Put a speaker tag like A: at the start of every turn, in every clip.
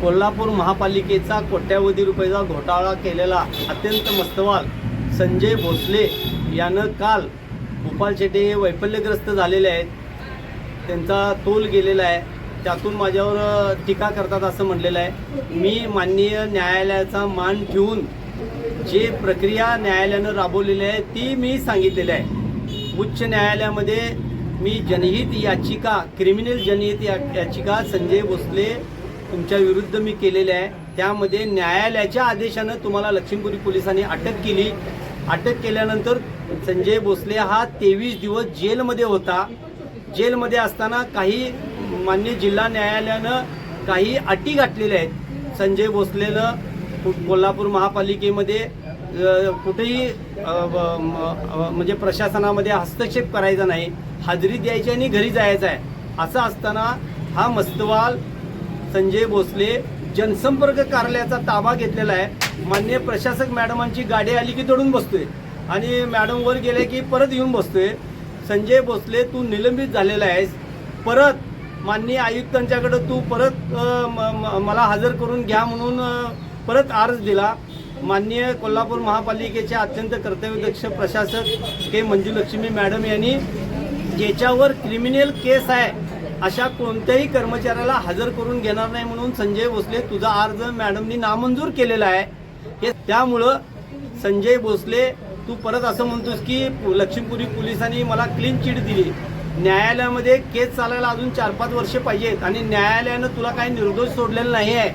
A: कोल्हापूर महापालिकेचा कोट्यावधी रुपयाचा घोटाळा केलेला अत्यंत मस्तवाल संजय भोसले यानं काल गोपाल शेटे हे वैफल्यग्रस्त झालेले आहेत. त्यांचा तोल गेलेला आहे. त्यातून माझ्यावर टीका करतात असं म्हणलेलं आहे. मी माननीय न्यायालयाचा मान ठेवून जे प्रक्रिया न्यायालयानं राबवलेली आहे ती मी सांगितलेली आहे. उच्च न्यायालयामध्ये मी जनहित याचिका क्रिमिनल जनहित या याचिका संजय भोसले तुमच्या विरुद्ध मी केलेले आहे. त्यामध्ये न्यायालयाच्या आदेशानं तुम्हाला लक्ष्मीपुरी पोलिसांनी अटक केली. अटक केल्यानंतर संजय भोसले हा तेवीस दिवस जेलमध्ये होता. जेलमध्ये असताना काही मान्य जिल्हा न्यायालयानं काही अटी घातलेल्या आहेत. संजय भोसलेनं कोल्हापूर महापालिकेमध्ये कुठेही म्हणजे प्रशासनामध्ये हस्तक्षेप करायचा नाही. हाजरी द्यायची आणि घरी जायचं आहे. असं असताना हा मस्तवाल संजय भोसले जनसंपर्क कार्यालयाचा ताबा घेतलेला आहे. मान्य प्रशासक मॅडमांची गाडी आली की दडून बसतोय. आणि मॅडम वर गेले की परत येऊन बसतोय. संजय भोसले तू निलंबित झालेला आहेस. परत माननीय आयुक्तांच्याकडे तू परत म- म- मला हजर करून घ्या म्हणून परत अर्ज दिला. माननीय कोल्हापूर महापालिकेचे अत्यंत कर्तव्यदक्ष प्रशासक के मंजुलक्ष्मी मॅडम यांनी ज्याच्यावर क्रिमिनल केस आहे अशा कोणत्याही कर्मचाऱ्याला हजर करून घेणार नाही म्हणून संजय भोसले तुझा अर्ज मॅडमनी नामंजूर केलेला आहे. हे त्यामुळं संजय भोसले तू परत असं म्हणतोस की लक्ष्मीपुरी पोलिसांनी मला क्लीन चिट दिली. न्यायालयामध्ये केस चालायला अजून चार पाच वर्ष पाहिजेत आणि न्यायालयानं तुला काही निर्दोष सोडलेलं नाही आहे.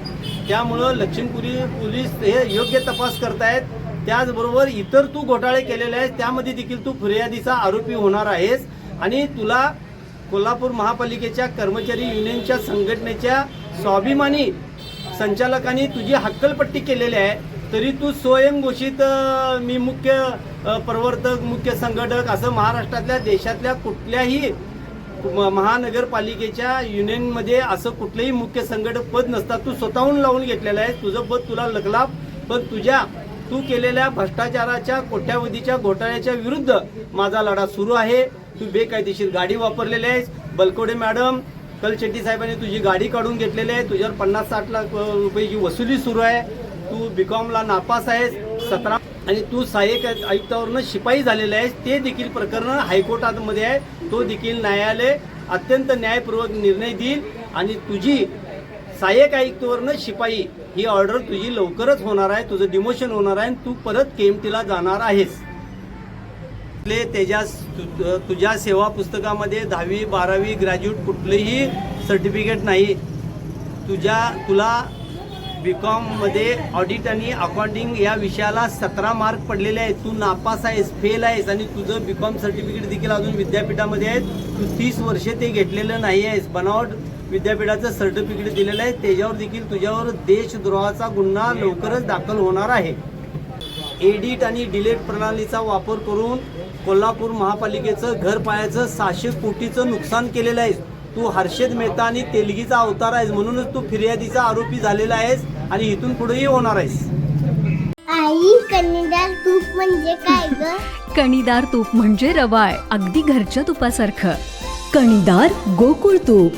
A: त्यामुळं लक्ष्मीपुरी पोलीस हे योग्य तपास करतायत. त्याचबरोबर इतर तू घोटाळे केलेले आहेत त्यामध्ये देखील तू फिर्यादीचा आरोपी होणार आहेस आणि तुला कोल्हापूर महापालिकेच्या कर्मचारी युनियनच्या संघटनेच्या स्वाभिमानी संचालकांनी तुझी हक्कलपट्टी केलेली आहे. तरी तू स्वयंघोषित मी मुख्य प्रवर्तक मुख्य संघटक असं महाराष्ट्रातल्या देशातल्या कुठल्याही म- महानगरपालिकेच्या युनियनमध्ये असं कुठलंही मुख्य संघटक पद नसतात तू स्वतःहून लावून घेतलेलं आहे. तुझं पद तुला लकलाप पण तुझ्या तू केलेल्या भ्रष्टाचाराच्या कोट्यावधीच्या घोटाळ्याच्या विरुद्ध माझा लढा सुरू आहे. तू बेकायदेशीर गाडी वापरलेली आहेस. बलकोडे मॅडम कल शेट्टी साहेबांनी तुझी गाडी काढून घेतलेली आहे. तुझ्यावर पन्नास साठ लाख रुपयाची वसुली सुरू आहे. तू बीकॉमला नापास आहेस. सतरा आणि तू सहाय्यक आयुक्तावरनं शिपाई झालेला आहेस. ते देखील प्रकरण हायकोर्टामध्ये आहे. तो देखील न्यायालय अत्यंत न्यायपूर्वक निर्णय देईल आणि तुझी सहाय्यक आयुक्तवरनं शिपाई ही ऑर्डर तुझी लवकरच होणार आहे. तुझं डिमोशन होणार आहे आणि तू परत केएमटीला जाणार आहेस. आपले तेजास तु- तुझ्या सेवा पुस्तकामध्ये दहावी बारावी ग्रॅज्युएट कुठलंही सर्टिफिकेट नाही. तुझ्या तुला बी कॉममध्ये ऑडिट आणि अकाउंटिंग या विषयाला सतरा मार्क पडलेले आहेत. तू नापास आहेस फेल आहेस आणि तुझं बी कॉम सर्टिफिकेट देखील अजून विद्यापीठामध्ये आहे तू तीस वर्षे ते घेतलेलं नाही आहेस. बनावट विद्यापीठाचं सर्टिफिकेट दिलेलं आहे. त्याच्यावर देखील तुझ्यावर देशद्रोहाचा गुन्हा लवकरच दाखल होणार आहे. एडिट आणि डिलेट प्रणालीचा वापर करून कोल्हापूर महापालिकेचं घर पायाचं सहाशे कोटीचं नुकसान केलेलं आहेस. तू हर्षद मेहता आणि तेलगीचा अवतार आहेस म्हणूनच तू फिर्यादीचा आरोपी झालेला आहेस आणि इथून पुढेही होणार आहेस.
B: आई तूप म्हणजे काय ग?
C: कणीदार तूप म्हणजे रवाळ अगदी घरच्या तुपासारखं.
D: कणीदार गोकुळ तूप.